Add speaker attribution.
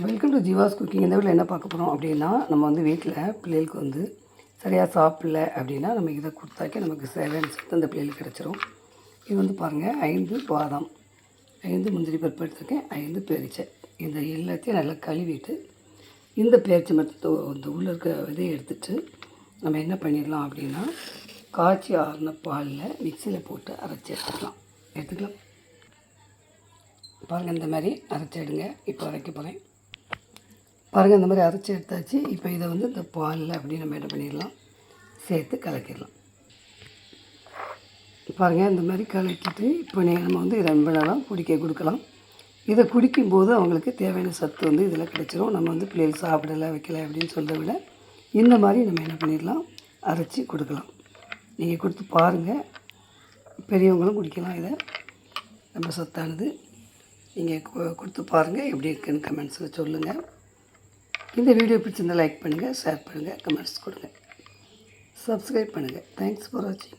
Speaker 1: Welcome to Jeeva's cooking இந்த வீட்டில் என்ன பார்க்க போகிறோம் அப்படின்னா நம்ம வந்து வீட்டில் பிள்ளைகளுக்கு வந்து சரியாக சாப்பிடல அப்படின்னா நம்ம இதை கொடுத்தாக்கே நமக்கு சேவைன்னு சொல்லிட்டு அந்த பிள்ளைகளுக்கு கிடச்சிரும். இது வந்து பாருங்கள் ஐந்து பாதாம். ஐந்து முந்திரி பருப்பு எடுத்துருக்கேன் ஐந்து பேரிச்சை. இந்த எல்லாத்தையும் நல்லா கழுவிட்டு இந்த பேரிச்சை மரத்து இந்த உள்ளே இருக்க விதையை எடுத்துட்டு நம்ம என்ன பண்ணிடலாம் அப்படின்னா காய்ச்சி ஆறின பாலில் மிக்சியில் போட்டு அரைச்சி எடுத்துக்கலாம். எடுத்துக்கலாம். பாருங்கள் இந்த மாதிரி அரைச்சிடுங்க இப்போ அரைக்க போகிறேன் பாருங்கள் இந்த மாதிரி அரைச்சி எடுத்தாச்சு. இப்போ இதை வந்து இந்த பாலில் அப்படி நம்ம என்ன பண்ணிடலாம்? சேர்த்து கலக்கிடலாம். பாருங்கள் இந்த மாதிரி கலக்கிட்டு இப்போ நீங்கள் நம்ம வந்து ரொம்ப நேரம் குடிக்க கொடுக்கலாம். இதை குடிக்கும்போது அவங்களுக்கு தேவையான சத்து வந்து இதில் கிடச்சிரும். நம்ம வந்து பிள்ளைகள் சாப்பிடலை வைக்கலை அப்படின்னு சொல்கிறத விட இந்த மாதிரி நம்ம என்ன பண்ணிடலாம்? அரைச்சி கொடுக்கலாம். நீங்கள் கொடுத்து பாருங்கள் பெரியவங்களும் குடிக்கலாம் இதை. ரொம்ப சத்தானது. நீங்கள் கொடுத்து பாருங்கள் எப்படி இருக்குன்னு கமெண்ட்ஸில் சொல்லுங்கள் இந்த வீடியோ பிடிச்சிருந்தால் லைக் பண்ணுங்கள் ஷேர் பண்ணுங்கள் கமெண்ட்ஸ் கொடுங்க. சப்ஸ்கிரைப் பண்ணுங்கள் தேங்க்ஸ் ஃபார் வாட்சிங்